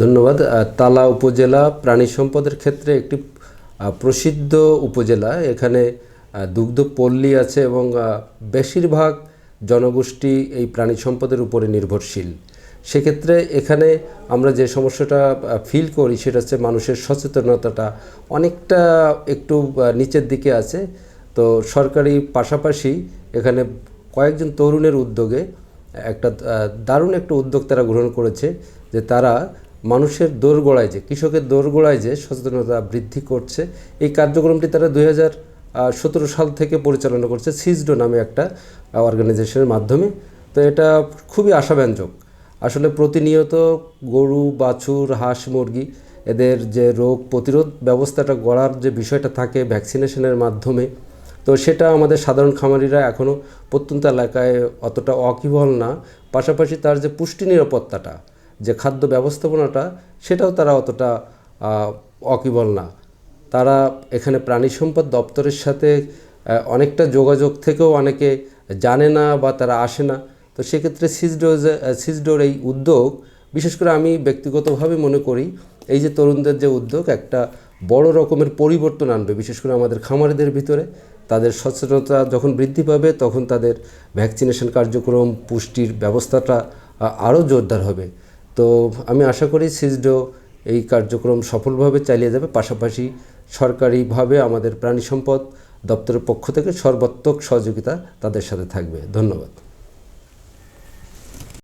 ধন্যবাদ। তালা উপজেলা প্রাণী সম্পদের ক্ষেত্রে একটি প্রসিদ্ধ উপজেলা। এখানে দুগ্ধ পল্লী আছে এবং বেশিরভাগ জনগোষ্ঠী এই প্রাণী সম্পদের উপরে নির্ভরশীল। সেক্ষেত্রে এখানে আমরা যে সমস্যাটা ফিল করি সেটা হচ্ছে মানুষের সচেতনতাটা অনেকটা একটু নিচের দিকে আছে। তো সরকারি পাশাপাশি এখানে কয়েকজন তরুণের উদ্যোগে একটা দারুণ একটা উদ্যোগ তারা গ্রহণ করেছে যে তারা মানুষের দোরগোড়ায় যে, কৃষকের দোরগোড়ায় যে সচেতনতা বৃদ্ধি করছে, এই কার্যক্রমটি তারা দুই সতেরো সাল থেকে পরিচালনা করছে সিজডো নামে একটা অর্গানাইজেশনের মাধ্যমে। তো এটা খুবই আশাব্যঞ্জক। আসলে প্রতিনিয়ত গরু, বাছুর, হাঁস, মুরগি এদের যে রোগ প্রতিরোধ ব্যবস্থাটা গড়ার যে বিষয়টা থাকে, ভ্যাকসিনেশনের মাধ্যমে তো সেটা আমাদের সাধারণ খামারিরা এখনও প্রত্যন্ত এলাকায় অতটা ওয়াকিবহল না। পাশাপাশি তার যে পুষ্টি নিরাপত্তাটা, যে খাদ্য ব্যবস্থাপনাটা, সেটাও তারা অতটা ওয়াকিবহল না। তারা এখানে প্রাণী সম্পদ দপ্তরের সাথে অনেকটা যোগাযোগ থেকেও অনেকে জানে না বা তারা আসে না। তো সেক্ষেত্রে সিজডোর সিজডোর এই উদ্যোগ, বিশেষ করে আমি ব্যক্তিগতভাবে মনে করি, এই যে তরুণদের যে উদ্যোগ, একটা বড় রকমের পরিবর্তন আনবে, বিশেষ করে আমাদের খামারিদের ভিতরে। তাদের সচেতনতা যখন বৃদ্ধি পাবে, তখন তাদের ভ্যাকসিনেশন কার্যক্রম, পুষ্টির ব্যবস্থাটা আরও জোরদার হবে। তো আমি আশা করি সিজডো এই কার্যক্রম সফলভাবে চালিয়ে যাবে। পাশাপাশি সরকারিভাবে আমাদের প্রাণী সম্পদ দপ্তরের পক্ষ থেকে সর্বাত্মক সহযোগিতা তাদের সাথে থাকবে। ধন্যবাদ।